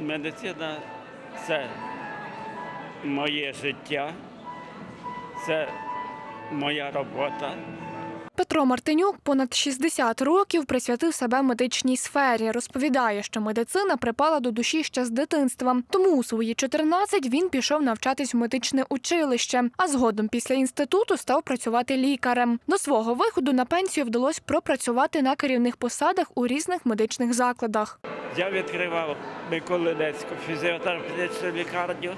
медицина це моє життя, це моя робота. Петро Мартинюк понад 60 років присвятив себе медичній сфері. Розповідає, що медицина припала до душі ще з дитинства. Тому у свої 14 він пішов навчатись в медичне училище, а згодом після інституту став працювати лікарем. До свого виходу на пенсію вдалося пропрацювати на керівних посадах у різних медичних закладах. Я відкривав Миколинецьку фізіотерапевтичну лікарню,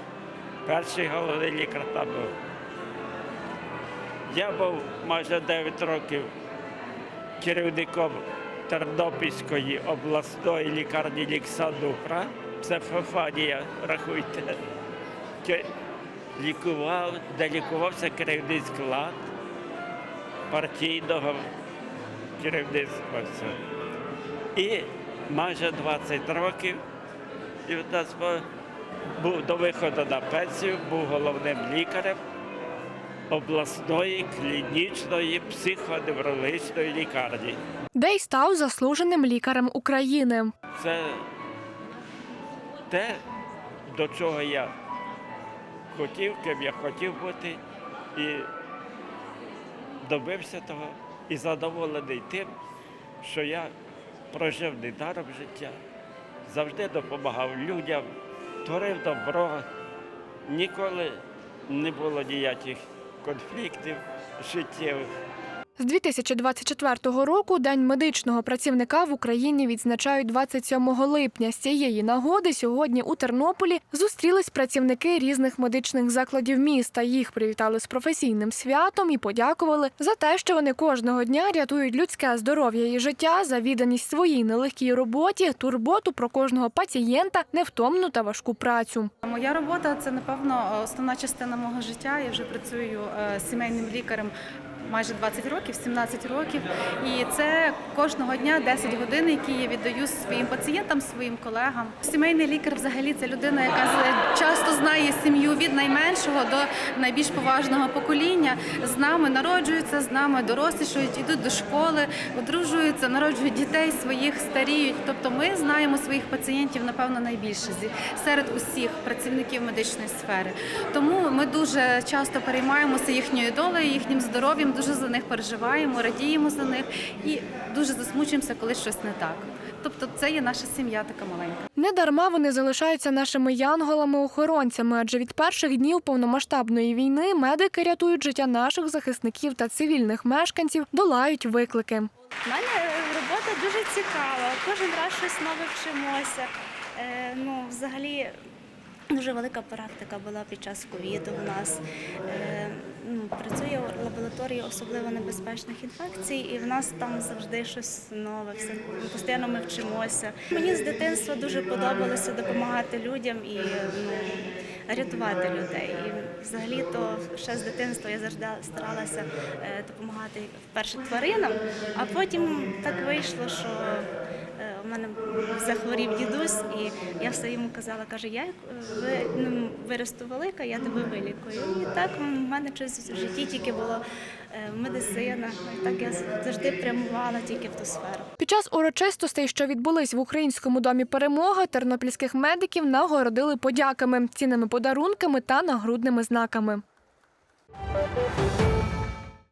перший головний лікар там був. Я був майже 9 років керівником Тернопільської обласної лікарні Ліксадупра. Це Феофанія, рахуйте. Лікував, де лікувався керівний склад партійного керівництва. І майже 20 років і в нас був до виходу на пенсію, був головним лікарем обласної клінічної психоневрологічної лікарні. де й став заслуженим лікарем України. Це те, до чого я хотів, ким я хотів бути, і добився того, і задоволений тим, що я прожив недаром життя, завжди допомагав людям, творив добро, ніколи не було ніяких конфліктів життєвих. З 2024 року День медичного працівника в Україні відзначають 27 липня. З цієї нагоди сьогодні у Тернополі зустрілись працівники різних медичних закладів міста. Їх привітали з професійним святом і подякували за те, що вони кожного дня рятують людське здоров'я і життя, за відданість своїй нелегкій роботі, турботу про кожного пацієнта, невтомну та важку працю. Моя робота це напевно основна частина мого життя. Я вже працюю е, сімейним лікарем майже 20 років, 17 років. І це кожного дня 10 годин, які я віддаю своїм пацієнтам, своїм колегам. Сімейний лікар взагалі це людина, яка часто знає сім'ю від найменшого до найбільш поважного покоління. З нами народжуються, з нами дорослішують, йдуть до школи, одружуються, народжують дітей своїх, старіють. Тобто ми знаємо своїх пацієнтів, напевно, найбільше серед усіх працівників медичної сфери. Тому ми дуже часто переймаємося їхньою долею, їхнім здоров'ям, дуже за них переживаємо, радіємо за них і дуже засмучуємося, коли щось не так. Тобто, це є наша сім'я така маленька. Недарма вони залишаються нашими янголами-охоронцями, адже від перших днів повномасштабної війни медики рятують життя наших захисників та цивільних мешканців, долають виклики. У мене робота дуже цікава. Кожен раз щось нове вчимося. Е, ну, взагалі, дуже велика практика була під час ковіду у нас. Е, ну, працює в лабораторії особливо небезпечних інфекцій, і в нас там завжди щось нове. Все постійно ми вчимося. Мені з дитинства дуже подобалося допомагати людям і ну, рятувати людей. І взагалі то ще з дитинства я завжди старалася е, допомагати вперше тваринам, а потім так вийшло, що мене захворів дідусь, і я все йому казала, каже, я е, ви, ну, виросту велика, я тебе вилікую. І так в мене щось в житті тільки було е, медицина. Так я завжди прямувала тільки в ту сферу. Під час урочистостей, що відбулись в українському домі перемога, тернопільських медиків нагородили подяками, цінними подарунками та нагрудними знаками.